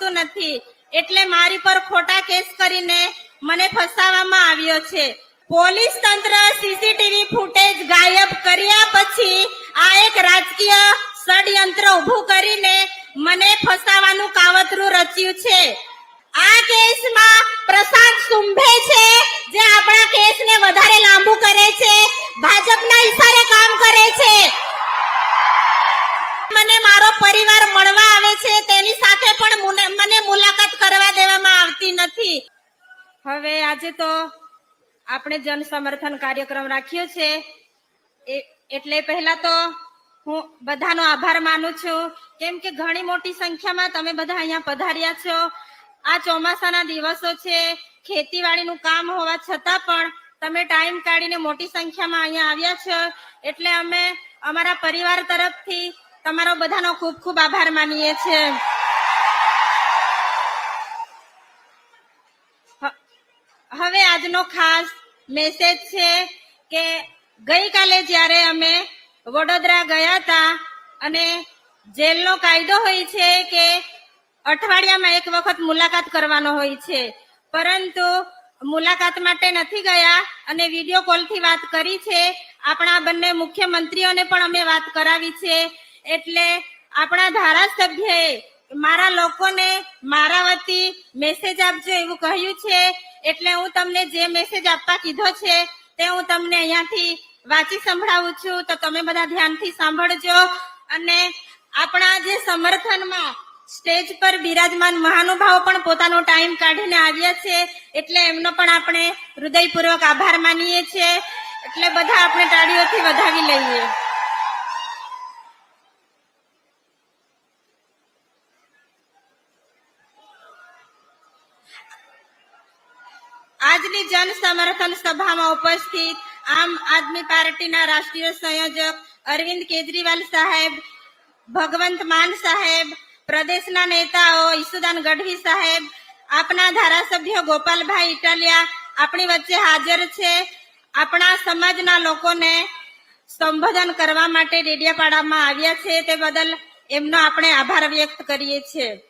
ગમતું નથી. એટલે મારી પર ખોટા કેસ કરીને મને ફસાવવામાં આવ્યો છે. પોલીસ તંત્ર સીસીટીવી ફૂટેજ ગાયબ કર્યા પછી આ એક રાજકીય ષડયંત્ર ઊભું કરીને મને ફસાવાનું કાવતરું રચ્યું છે. આ કેસમાં પ્રશાંત સુંભે છે, જે આપણા કેસને વધારે લાંબુ તો આપણે જન સમર્થન કાર્યક્રમ રાખ્યો છે. એટલે પહેલા તો હું બધાનો આભાર માનું છું. કેમ કે ઘણી મોટી સંખ્યામાં તમે બધા અહીંયા પધાર્યા છો. આ ચોમાસાના દિવસો છે. ખેતીવાડીનું કામ હોવા છતાં પણ તમે ટાઈમ કાઢીને મોટી સંખ્યામાં અહીંયા આવ્યા છો. એટલે અમે અમારા પરિવાર તરફથી તમારો બધાનો ખૂબ ખૂબ આભાર માનીએ છીએ હ- હવે આજનો ખાસ મેસેજ છે કે ગઈકાલે જ્યારે અમે વડોદરા ગયા હતા અને જેલનો કાયદો હોય છે કે અઠવાડિયામાં એક વખત મુલાકાત કરવાનો હોય છે, પરંતુ મુલાકાત માટે નથી ગયા અને વીડિયો કોલથી વાત કરી છે. આપણા બંને મુખ્યમંત્રીઓને પણ અમે વાત કરાવી છે. એટલે આપણા ધારાસભ્યએ મારા લોકોને મારા વતી મેસેજ આપજો એવું કહ્યું છે. એટલે હું તમને જે મેસેજ આપવા કીધો છે, તે હું તમને અહીંયાથી વાંચી સંભળાવું છું. તો તમે બધા ધ્યાનથી સાંભળજો. અને આપણા જે સમર્થનમાં સ્ટેજ પર બિરાજમાન મહાનુભાવો પણ પોતાનો ટાઈમ કાઢીને આવ્યા છે, એટલે એમનો પણ આપણે હૃદયપૂર્વક આભાર માનીએ છીએ. એટલે બધા આપણે તાળીઓથી વધાવી લઈએ આજની જન સમર્થન સભામાં ઉપસ્થિત આમ આદમી પાર્ટીના રાષ્ટ્રીય સંયોજક અરવિંદ કેજરીવાલ સાહેબ, ભગવંત માન સાહેબ, પ્રદેશના નેતાઓ, ઈસુદાન ગઢવી સાહેબ, આપના ધારાસભ્ય ગોપાલભાઈ ઇટાલિયા આપણી વચ્ચે હાજર છે. આપણા સમાજના લોકોને સંબોધન કરવા માટે ડેડિયાપાડામાં આવ્યા છે. તે બદલ એમનો આપણે આભાર વ્યક્ત કરીએ છીએ.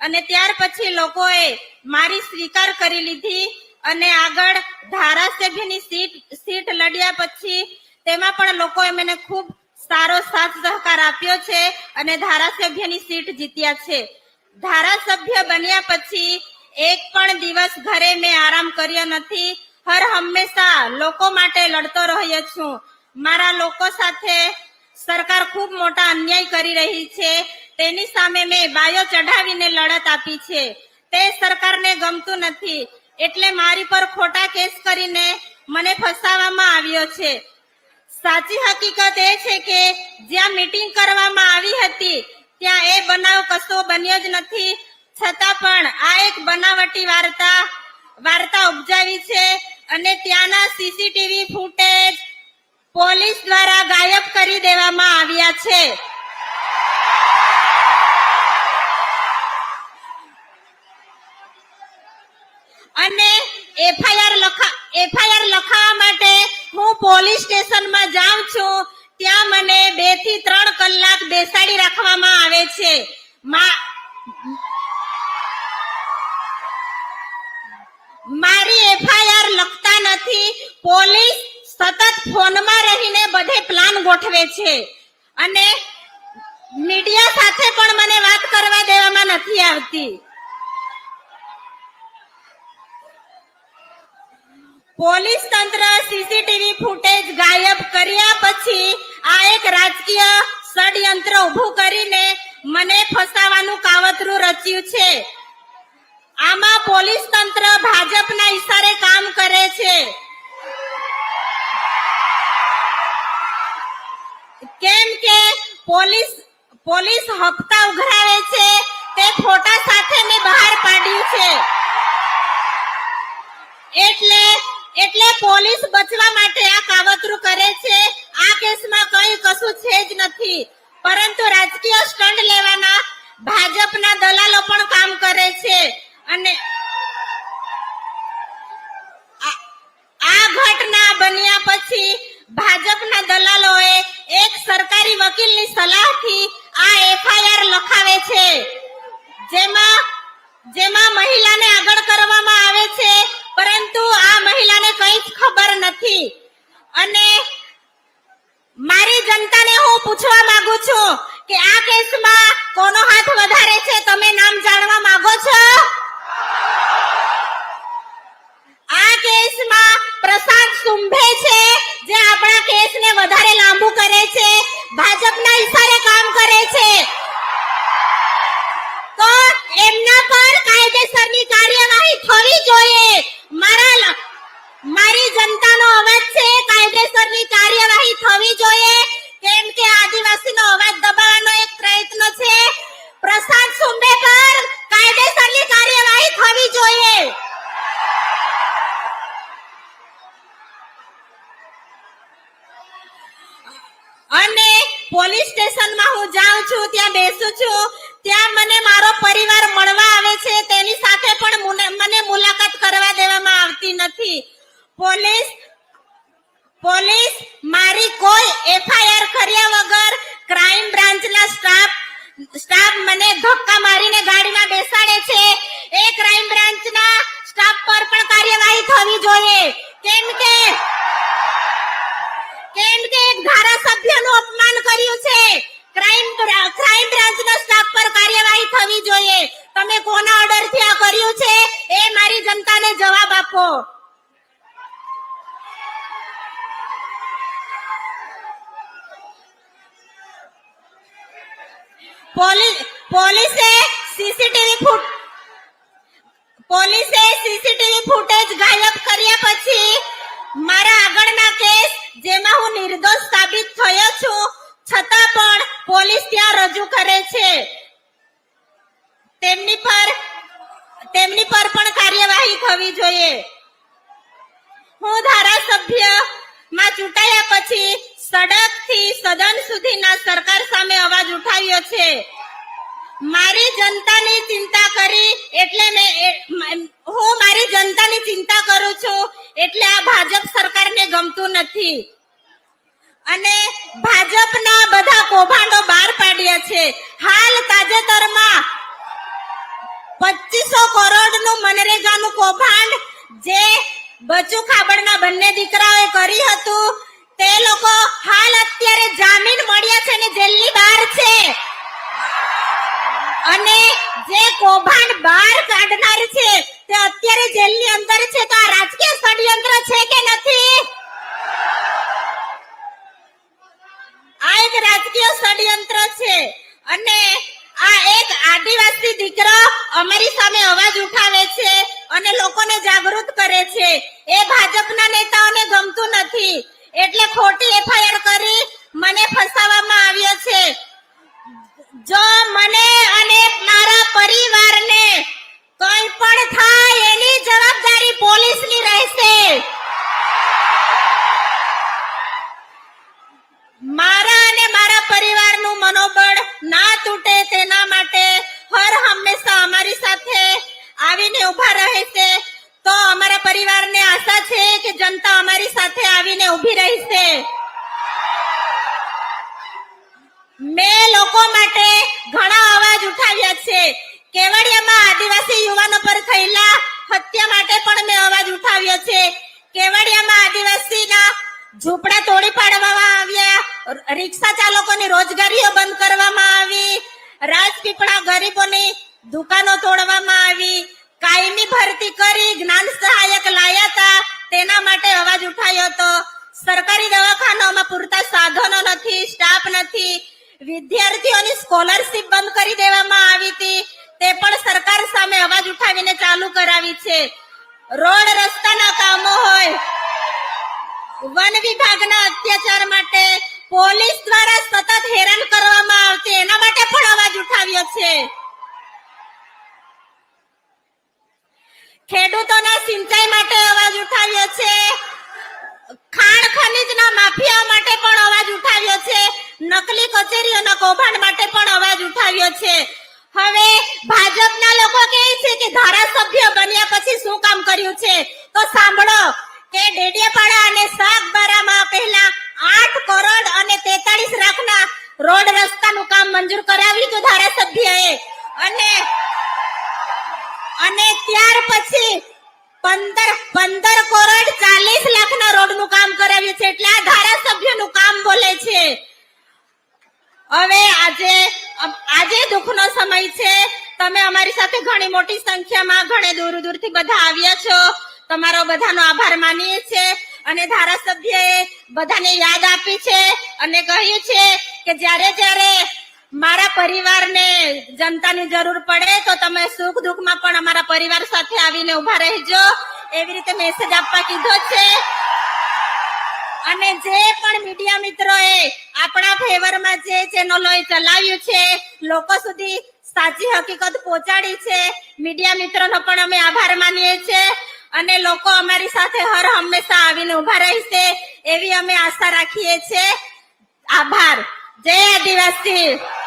અને ત્યાર પછી લોકોએ મારી સ્વીકાર કરી લીધી અને આગળ ધારાસભ્યની સીટ સીટ લડ્યા પછી તેમાં પણ લોકોએ મને ખૂબ સારો સાથ સહકાર આપ્યો છે અને ધારાસભ્યની સીટ જીત્યા છે. ધારાસભ્ય બન્યા પછી એક પણ દિવસ ઘરે મેં આરામ કર્યો નથી. હર હંમેશા લોકો માટે લડતો રહ્યો છું. મારા લોકો સાથે સરકાર ખૂબ મોટા અન્યાય કરી રહી છે. તેની સામે મેં બાયો ચઢાવીને લડત આપી છે. તે સરકારને ગમતું નથી. એટલે મારી પર ખોટા કેસ કરીને મને ફસાવવામાં આવ્યો છે. સાચી હકીકત એ છે કે જ્યાં મીટિંગ કરવામાં આવી હતી, ત્યાં એ બનાવ કશો બન્યો જ નથી. છતાં પણ આ એક બનાવટી વાર્તા વાર્તા ઉપજાવી છે અને ત્યાંના સીસીટીવી ફૂટેજ પોલીસ દ્વારા ગાયબ કરી દેવામાં આવ્યા છે અને એફઆઈઆર લખા, એફઆઈઆર લખાવવા માટે હું પોલીસ સ્ટેશનમાં જાઉં છું. ત્યાં મને બેથી ત્રણ કલાક બેસાડી રાખવામાં આવે છે. મારી એફઆઈઆર લખતા નથી. પોલીસ સતત ફોનમાં રહીને બધે પ્લાન ગોઠવે છે. અને મીડિયા સાથે પણ મને વાત કરવા દેવામાં નથી આવતી. પોલીસ તંત્ર સીસીટીવી ફૂટેજ ગાયબ કર્યા પછી આ એક રાજકીય ષડયંત્ર ઊભું કરીને મને ફસાવાનું કાવતરું રચ્યું છે. આમાં પોલીસ તંત્ર ભાજપના ઈશારે કામ કરે છે. કેમ કે પોલીસ પોલીસ હપ્તા ઉઘરાવે છે, તે ફોટા સાથે મેં બહાર પાડ્યું છે. એટલે એટલે પોલીસ બચવા માટે આ કાવતરું કરે છે. આ કેસમાં કઈ કશું છે જ નથી. પરંતુ રાજકીય સ્ટંડ લેવાના ભાજપના દલાલો પણ કામ કરે છે. અને આ- ઘટના બન્યા પછી ભાજપના દલાલોએ એક સરકારી વકીલની સલાહથી આ એફઆઈઆર લખાવે છે. જેમાં ખબર નથી. અને મારી જનતાને હું પૂછવા માંગુ છું કે આ કેસમાં કોનો હાથ વધારે છે, તમે નામ જાણવા માંગો છો? આ કેસમાં પ્રશાંત સુંભે છે, જે આપણા કેસને વધારે લાંબુ કરે છે, ભાજપના ઈશારે કામ કરે છે. તો એમના પર કાયદેસરની કાર્યવાહી થવી જોઈએ. અવાજ છે, કાયદેસરની કાર્યવાહી થવી જોઈએ. કેમ કે આદિવાસીનો અવાજ દબાવવાનો એક પ્રયત્ન છે. પ્રસાદ સુંબે કાયદેસરની કાર્યવાહી થવી જોઈએ. અને પોલીસ સ્ટેશનમાં હું જાઉં છું, ત્યાં બેસું છું. ત્યાં મને મારો પરિવાર મળવા આવે છે, તેની સાથે પણ મને મુલાકાત કરવા દેવામાં આવતી નથી. પોલીસ પોલીસ મારી કોઈ એફઆઈઆર કર્યા વગર ક્રાઇમ બ્રાન્ચના સ્ટાફ સ્ટાફ મને ધક્કા મારીને ગાડીમાં બેસાડે છે. એ ક્રાઇમ બ્રાન્ચના સ્ટાફ પર પણ કાર્યવાહી થવી જોઈએ. કેમ કે કેમ કે એક ધારાસભ્યનું અપમાન કર્યું છે ક્રાઇમ ક્રાઇમ બ્રાન્ચના સ્ટાફ પર કાર્યવાહી થવી જોઈએ તમે કોના ઓર્ડરથી આ કર્યું છે એ મારી જનતાને જવાબ આપો પોલીસ પોલીસે સીસીટીવી ફૂટ પોલીસે સીસીટીવી ફૂટેજ ગાયબ કર્યા પછી મારા આગળના કેસ, જેમાં હું નિર્દોષ સાબિત થયો છું, છતાં પણ પોલીસ ત્યાં રજૂ કરે છે. તેમની પર તેમની પર પણ કાર્યવાહી થવી જોઈએ. હું ધારાસભ્યમાં ચૂંટાયા પછી સડકથી સદન સુધીના સરકાર સામે અવાજ ઉઠાવ્યો છે. મારી જનતાની ચિંતા કરી એટલે મેં હું મારી જનતાની ચિંતા કરું છું એટલે આ ભાજપ સરકારને ગમતું નથી. અને ભાજપના બધા કૌભાંડો બહાર પાડ્યા છે. હાલ તાજેતરમાં પચીસો કરોડનું મનરેગાનું કૌભાંડ જે બચુ ખાબડના બંને દીકરાઓએ કરી હતું, તે લોકો હાલ અત્યારે જામીન મળ્યા છે ને જેલની બહાર છે. અને જે કૌભાંડ બહાર કાઢનાર છે, તે અત્યારે જેલની અંદર છે. તો આ રાજકીય ષડયંત્ર છે કે નથી? આ એક રાજકીય ષડયંત્ર છે. અને આ એક આદિવાસી દીકરો અમારી સામે અવાજ ઉઠાવે છે અને લોકોને જાગૃત કરે છે. એ ભાજપના નેતાઓને ગમતું નથી. એટલે ખોટી એફઆઈઆર કરી મને ફસાવવામાં આવ્યો છે. જો મને અને મારા પરિવારને કંઈ પણ થાય એની જવાબદારી પોલીસની રહેશે. મારા અને મારા પરિવારનું મનોબળ ના તૂટે તેના માટે હર હંમેશા અમારી સાથે આવીને ઊભા રહે છે. તો અમારા પરિવારને આશા છે કે જનતા અમારી સાથે આવીને ઊભી રહેશે મેં લોકો માટે ઘણા અવાજ ઉઠાવ્યા છે. કેવડિયામાં આદિવાસી યુવાનો પર થયેલા હત્યા માટે પણ મેં અવાજ ઉઠાવ્યો છે. કેવડિયામાં આદિવાસીના ઝૂંપડા તોડી પાડવામાં આવ્યા, રિક્ષા ચાલકોની રોજગારીઓ બંધ કરવામાં આવી, રાજપીપળા ગરીબોની દુકાનો તોડવામાં આવી, કાયમી ભરતી કરી જ્ઞાન સહાયક લાયા હતા તેના માટે અવાજ ઉઠાયો હતો. સરકારી દવાખાનાઓમાં પૂરતા સાધનો નથી, સ્ટાફ નથી વિદ્યાર્થીઓની સ્કોલરશીપ બંધ કરી દેવામાં આવી હતી. તે પણ સરકાર સામે અવાજ ઉઠાવીને ચાલુ કરાવી છે. રોડ રસ્તાના કામો હોય. વન વિભાગના અત્યાચાર માટે પોલીસ દ્વારા સતત હેરાન કરવામાં આવતી એના માટે ઉઠાવ્યો છે. ખેડૂતોના સિંચાઈ માટે અવાજ ઉઠાવ્યો છે. ખાણ ખનીજના માફિયા માટે પણ અવાજ ઉઠાવ્યો છે. નકલી કચેરીઓના કૌભાંડ માટે પણ અવાજ ઉઠાવ્યો છે. હવે ભાજપના લોકો કહે છે કે ધારાસભ્ય બન્યા પછી શું કામ કર્યું છે? તો સાંભળો કે ડેડિયાપાડા અને સાગબારામાં પહેલા આઠ કરોડ અને તેતાળીસ લાખના રોડ રસ્તાનું કામ મંજૂર કરાવ્યું હતું ધારાસભ્યએ અને અને ત્યાર પછી પંદર પંદર કરોડ ચાલીસ લાખના રોડનું કામ કરાવ્યું છે એટલે આ ધારાસભ્યનું કામ બોલે છે. હવે આજે આજે દુઃખનો સમય છે. તમે અમારી સાથે ઘણી મોટી સંખ્યામાં ઘણે દૂર દૂરથી બધા આવ્યા છો. તમારો બધાનો આભાર માનીએ છે. અને ધારાસભ્યએ બધાને યાદ આપી છે અને કહ્યું છે કે જ્યારે જ્યારે મારા પરિવારને જનતાની જરૂર પડે તો તમે સુખ દુઃખમાં પણ અમારા પરિવાર સાથે આવીને ઊભા રહેજો. એવી રીતે મેસેજ આપવા કીધો છે. અને જે પણ મીડિયા મિત્રોએ આપણા ફેવરમાં જે ચેનલોએ ચલાવ્યું છે, લોકો સુધી સાચી હકીકત પહોંચાડી છે. મીડિયા મિત્રોનો પણ અમે આભાર માનીએ છીએ અને લોકો અમારી સાથે હર હંમેશા આવીને ઊભા રહેશે એવી અમે આશા રાખીએ છીએ. આભાર. જય આદિવાસી.